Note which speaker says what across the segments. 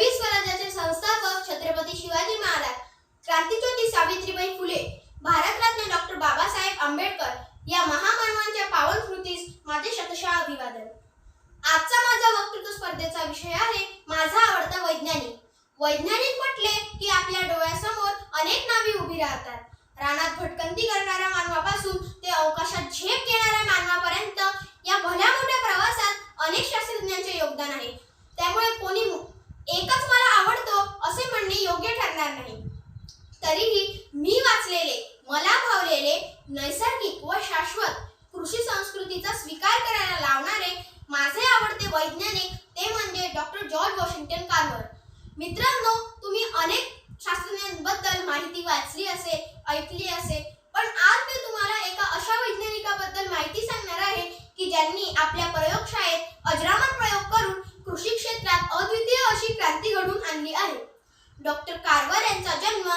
Speaker 1: जिजाऊ स्वराज्याचे संस्थापक छत्रपती शिवाजी महाराज. क्रांतीज्योती सावित्रीबाई फुले भारतरत्न डॉक्टर बाबासाहेब आंबेडकर या महामानवांच्या पावन स्मृतीस माझे शतशः अभिवादन. आजचा माझा वक्तृत्व स्पर्धेचा विषय आहे माझा आवडता वैज्ञानिक. वैज्ञानिक म्हटले की आपल्या डोळ्यासमोर अनेक नावी उभी राहतात. रानात भटकंती करणाऱ्या मानवापासून ते अवकाशात झेप घेणाऱ्या मानवापर्यंत या भल्या मोठ्या प्रवासात अनेक शास्त्रज्ञांचे योगदान आहे त्यामुळे कोणी एकच मला आवडतो असे म्हणणे योग्य ठरणार नाही तरीही मी वाचलेले मला भावलेले नैसर्गिक व शाश्वत कृषी संस्कृतीचा स्वीकार करायला लावणारे माझे आवडते वैज्ञानिक ते म्हणजे डॉक्टर जॉर्ज कार्बन मित्रांनो तुम्ही अनेक शास्त्रज्ञांबद्दल माहिती वाचली असेल ऐकली असेल पण आज मी तुम्हाला एका अशा वैज्ञानिकाबद्दल माहिती सांगणार आहे की ज्यांनी आपल्या प्रयोगशाळेत अजरामर प्रयोग करून कृषी क्षेत्रात अद्वितीय अशी क्रांती घडवून आणली आहे. डॉक्टर कार्वर यांचा जन्म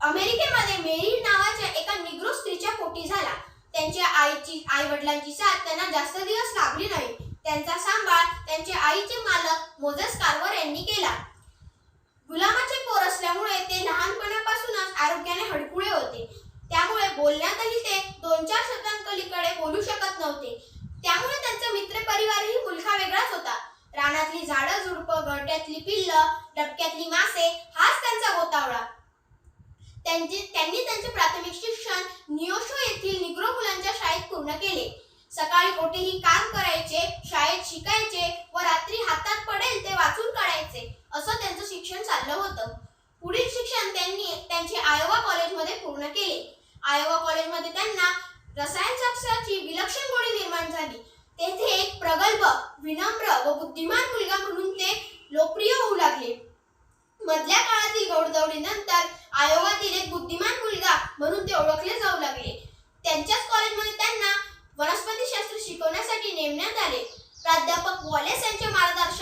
Speaker 1: अमेरिकेमध्ये मेरी नावाच्या एका निग्रो स्त्रीच्या पोटी झाला. त्यांच्या आईची आई वडिलांची साथ त्यांना जास्त दिवस लाभली नाही. त्यांचा सांभाळ त्यांचे आईचे मालक मोजेस कार्वर यांनी केला. गुलामाचे पोर असल्यामुळे ते लहानपणापासूनच आरोग्याने हडकुळे होते. त्यामुळे बोलण्यातही ते दोन चार शब्दांकलीकडे बोलू शकत नव्हते. त्यामुळे त्यांचा मित्र परिवारही मुलखा वेगळाच होता. रानातली झाडं झुडपं गळट्यातली पिल्ल डबक्यातली मासे हाच त्यांचा गोतावळा. त्यांचे त्यांनी त्यांचे प्राथमिक शिक्षण नियोशो येथील निग्रो मुलांच्या शाळेत पूर्ण केले. सकाळी कोठेही काम शिकायचे व रात्री हातात पडेल ते वाचून काढायचे असं त्यांचं शिक्षण चाललं होतं. पुढील शिक्षण त्यांनी त्यांचे आयोवा कॉलेजमध्ये पूर्ण केले. आयोवा कॉलेजमध्ये त्यांना रसायनशास्त्राची विलग प्राध्यापक वॉलेस यांच्या मार्गदर्शन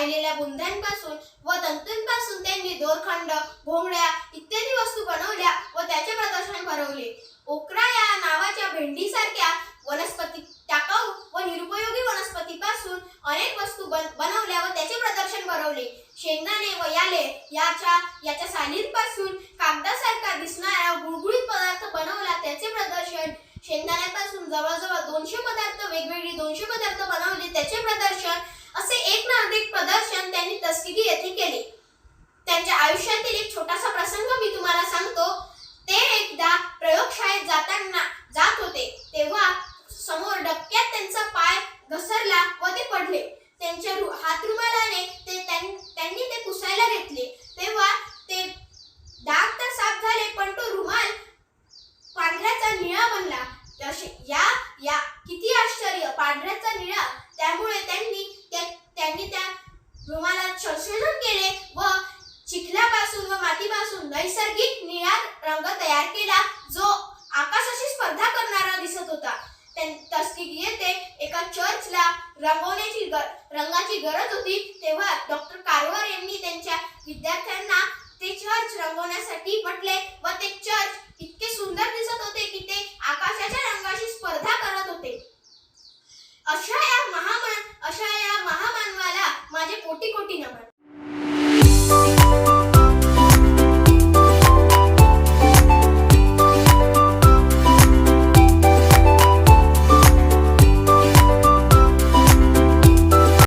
Speaker 1: राहिलेल्या बुंध्यांपासून व तंतूंपासून त्यांनी दोरखंड भोंगड्या इत्यादी वस्तू बनवल्या व त्याचे प्रदर्शन भरवले. ओकरा या नावाच्या भेंडीसारख्या वनस्पती टाकाऊ व निरुपयोगी वनस्पतीपासून अनेक वस्तू बन बनवल्या व त्याचे प्रदर्शन भरवले. शेंगदाणे व याले याच्या याच्या सालींपासून कागदासारखा दिसणारा गुळगुळीत पदार्थ बनवला त्याचे प्रदर्शन. शेंगदाण्यापासून जवळजवळ दोनशे पदार्थ वेगवेगळी दोनशे पदार्थ बनवले त्याचे प्रदर्शन. असे एक ना अधिक प्रदर्शन त्यांनी तस्किगी येथे केले. त्यांच्या आयुष्यातील एक छोटासा प्रसंग मी तुम्हाला सांगतो. ते एकदा प्रयोगशाळेत जाताना जात होते तेव्हा समोर डबक्यात त्यांचा पाय घसरला व ते पडले. त्यांच्या रु- हातरुमालाने ते त्यां- त्यांनी ते पुसायला घेतले तेव्हा ते डाग तर साफ झाले पण तो रुमाल पांढऱ्याचा निळा बनला असे या या किती आश्चर्य पांढऱ्याचा निळा त्यामुळे त्यांनी त्या त्यांनी त्या प्रमाणात संशोधन केले व चिखलापासून व मातीपासून नैसर्गिक निळा रंग तयार केला जो आकाशाशी स्पर्धा करणारा दिसत होता. त्यां- येथे एका चर्चला रंगवण्याची गर रंगाची गरज होती. तेव्हा डॉक्टर कारवर यांनी त्यांच्या विद्यार्थ्यांना ते चर्च रंगवण्यासाठी म्हटले व ते चर्च corti corti